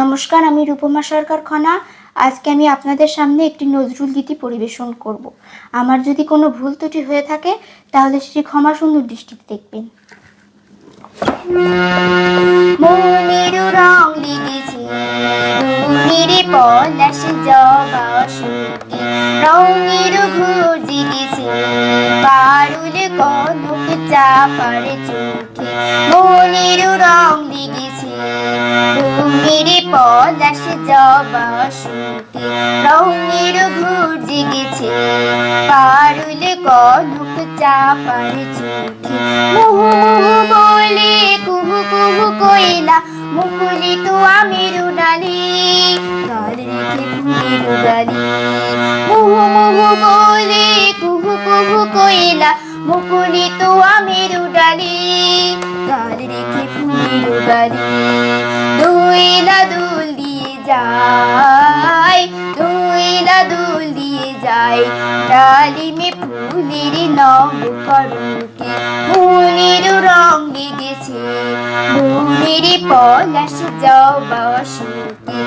নমস্কার, আমি রূপমা সরকার খনা। আজকে আমি আপনাদের সামনে একটি নজরুল গীতি পরিবেশন করব। আমার যদি কোনো ভুল ত্রুটি হয়ে থাকে, তাহলে সেটি ক্ষমা সুন্দর দৃষ্টিতে দেখবেন। রঙের ঘোর জিগেছে পারুল কনক চাপার চোখে মনের রং লিখেছে রঙের পলাশ জবা সুতি রঙের ঘোর জিগেছে পারুল কনক চাপার চোখে মুহু মুহু বলে কুহু কুহু কইলা, মুকুলি তো আমের উডালি গাল রেখে ফুলের উডালি মুহু মুহু বলে কুহু কুহু কইলা, মুকুলি তো আমের উডালি গাল রেখে ফুলের উডালি দইলা দুল দিয়ে যায় দইলা দুল দিয়ে যায়, ডালিমে ফুলের নব করুকে ফুলের ফুলের পলাশ জবা সুকে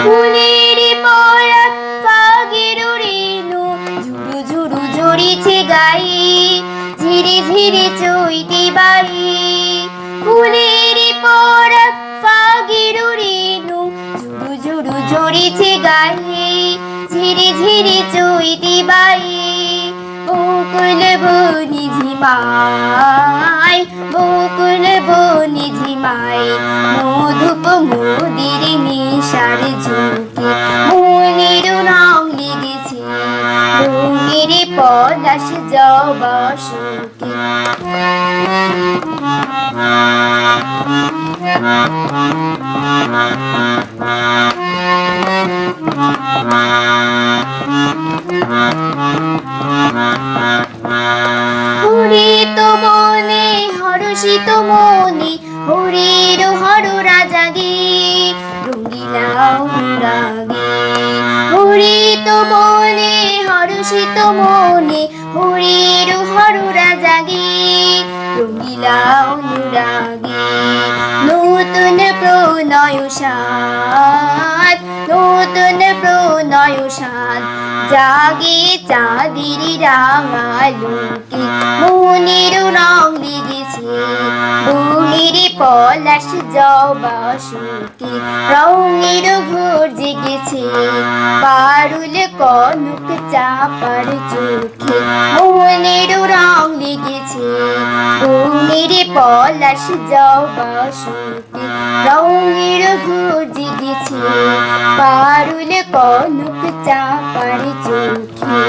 ফুলের পরাগ পাগের রেণু ঝুড়ু ঝুড়ু ঝরিছে গাই চইতে বাই। ফুলের পরাগ ধীরে ধীরে চইতে বাই বকুল বনি ঝিমাই, বকুল বনি ঝিমাই, মধুপ মুদির নিশার ঝুঁকে। মনের রং লেগেছে রঙের পলাশ জবা সুকে হরিত বনে হরষিত মনে, হরির হর রাজাগে, রঙ্গিলা অনুরাগে হরিত হরষিত মনে, হরির হর রঙ্গিলা অনুরাগে নতুন প্রণয় সাত নতুন প্রণয় সাত জাগে চাঁদির রাঙালুকে মনের রং বনের পলাশ জবা সুকে রঙের ভোর জেগেছে। পারুল কনক চাপার চোখে, মনের রং লেগেছে। বনের পলাশ জবা সুকে রঙের ভোর জেগেছে। পারুল কনক চাপার চোখে